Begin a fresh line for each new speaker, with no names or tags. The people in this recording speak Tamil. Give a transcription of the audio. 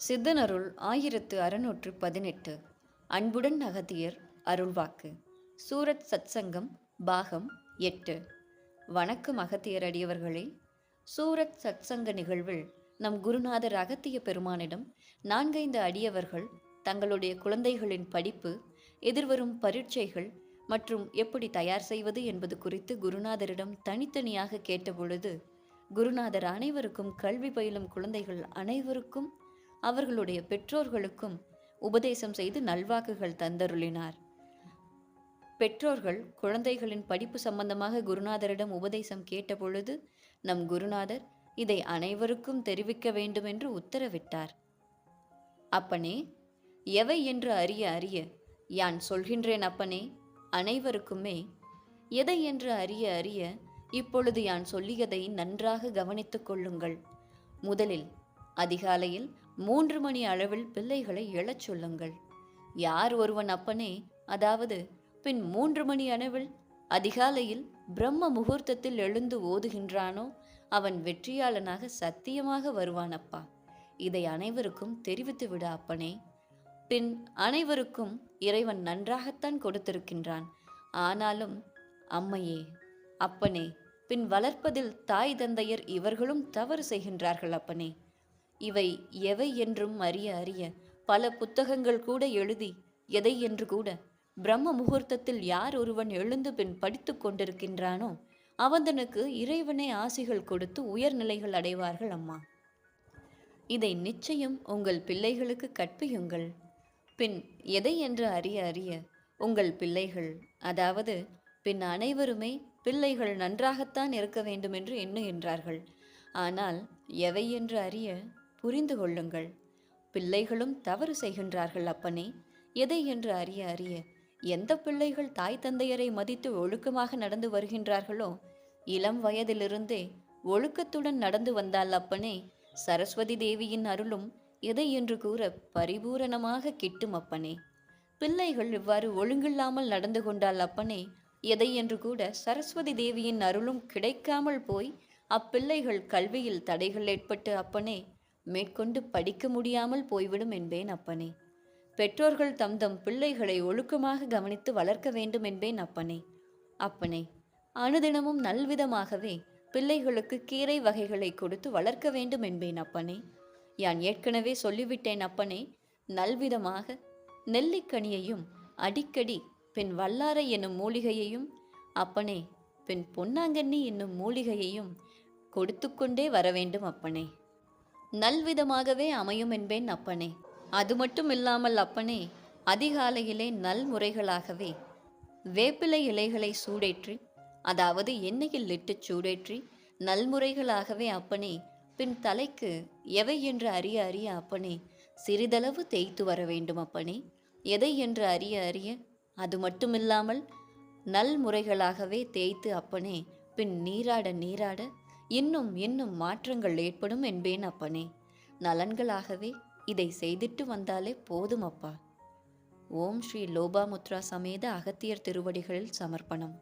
சித்தனருள் ஆயிரத்து அறுநூற்று பதினெட்டு. அன்புடன் அகத்தியர் அருள்வாக்கு. சூரத் சத்சங்கம் பாகம் எட்டு. வணக்கம் அகத்தியர் அடியவர்களே. சூரத் சத்சங்க நிகழ்வில் நம் குருநாதர் அகத்திய பெருமானிடம் நான்கைந்து அடியவர்கள் தங்களுடைய குழந்தைகளின் படிப்பு எதிர்வரும் பரீட்சைகள் மற்றும் எப்படி தயார் செய்வது என்பது குறித்து குருநாதரிடம் தனித்தனியாக கேட்டபொழுது குருநாதர் அனைவருக்கும் கல்வி பயிலும் குழந்தைகள் அனைவருக்கும் அவர்களுடைய பெற்றோர்களுக்கும் உபதேசம் செய்து நல்வாக்குகள் தந்தருளினார். பெற்றோர்கள் குழந்தைகளின் படிப்பு சம்பந்தமாக குருநாதரிடம் உபதேசம் கேட்டபொழுது நம் குருநாதர் இதை அனைவருக்கும் தெரிவிக்க வேண்டும் என்று உத்தரவிட்டார். அப்பனே எவை என்று அறிய அறிய யான் சொல்கின்றேன் அப்பனே அனைவருக்குமே. எதை என்று அறிய அறிய இப்பொழுது யான் சொல்லியதை நன்றாக கவனித்துக் கொள்ளுங்கள். முதலில் அதிகாலையில் மூன்று மணி அளவில் பிள்ளைகளை எழச் சொல்லுங்கள். யார் ஒருவன் அப்பனே? அதாவது பின் மூன்று மணி அளவில் அதிகாலையில் பிரம்ம முகூர்த்தத்தில் எழுந்து ஓதுகின்றானோ அவன் வெற்றியாளனாக சத்தியமாக வருவான் அப்பா. இதை அனைவருக்கும் தெரிவித்து விடு அப்பனே. பின் அனைவருக்கும் இறைவன் நன்றாகத்தான் கொடுத்திருக்கின்றான். ஆனாலும் அம்மையே அப்பனே பின் வளர்ப்பதில் தாய் தந்தையர் இவர்களும் தவறு செய்கின்றார்கள் அப்பனே. இவை எவை என்றும் அறிய அறிய பல புத்தகங்கள் கூட எழுதி எதை என்று கூட பிரம்ம முகூர்த்தத்தில் யார் ஒருவன் எழுந்து பின் படித்து கொண்டிருக்கின்றானோ அவந்தனுக்கு இறைவனை ஆசிகள் கொடுத்து உயர்நிலைகள் அடைவார்கள் அம்மா. இதை நிச்சயம் உங்கள் பிள்ளைகளுக்கு கற்பியுங்கள். பின் எதை என்று அறிய அறிய உங்கள் பிள்ளைகள் அதாவது பின் அனைவருமே பிள்ளைகள் நன்றாகத்தான் இருக்க வேண்டும் என்று எண்ணுகின்றார்கள் ஆனால் எவை என்று அறிய புரிந்து கொள்ளுங்கள். பிள்ளைகளும் தவறு செய்கின்றார்கள் அப்பனே. எதை என்று அறிய அறிய எந்த பிள்ளைகள் தாய் தந்தையரை மதித்து ஒழுக்கமாக நடந்து வருகின்றார்களோ இளம் வயதிலிருந்தே ஒழுக்கத்துடன் நடந்து வந்தால் அப்பனே. சரஸ்வதி தேவியின் அருளும் எதை என்று கூற பரிபூரணமாக கிட்டும் அப்பனே. பிள்ளைகள் இவ்வாறு ஒழுங்கில்லாமல் நடந்து கொண்டால் அப்பனே. எதை என்று கூட சரஸ்வதி தேவியின் அருளும் கிடைக்காமல் போய் அப்பிள்ளைகள் கல்வியில் தடைகள் ஏற்பட்டு அப்பனே மேற்கொண்டு படிக்க முடியாமல் போய்விடும் என்பேன் அப்பனே. பெற்றோர்கள் தம் தம் பிள்ளைகளை ஒழுக்கமாக கவனித்து வளர்க்க வேண்டும் என்பேன் அப்பனே. அப்பனே அனுதினமும் நல்விதமாகவே பிள்ளைகளுக்கு கீரை வகைகளை கொடுத்து வளர்க்க வேண்டும் என்பேன் அப்பனே. யான் ஏற்கனவே சொல்லிவிட்டேன் அப்பனே நல்விதமாக நெல்லிக்கனியையும் அடிக்கடி பின் வல்லாரை என்னும் மூலிகையையும் அப்பனே பின் பொன்னாங்கண்ணி என்னும் மூலிகையையும் கொடுத்து கொண்டே வர வேண்டும் அப்பனே. நல்விதமாகவே அமையும் என்பேன் அப்பனே. அது மட்டும் இல்லாமல் அப்பனே அதிகாலையிலே நல்முறைகளாகவே வேப்பிலை இலைகளை சூடேற்றி அதாவது எண்ணெயில் இட்டு சூடேற்றி நல்முறைகளாகவே அப்பனே பின் தலைக்கு எவை என்று அறிய அறிய அப்பனே சிறிதளவு தேய்த்து வர வேண்டும் அப்பனே. எதை என்று அறிய அறிய அது மட்டுமில்லாமல் நல்முறைகளாகவே தேய்த்து அப்பனே பின் நீராட நீராட இன்னும் இன்னும் மாற்றங்கள் ஏற்படும் என்பேன் அப்பனே. நலன்களாகவே இதை செய்திட்டு வந்தாலே போதும் அப்பா. ஓம் ஸ்ரீ லோபாமுத்ரா சமேத அகத்தியர் திருவடிகளில் சமர்ப்பணம்.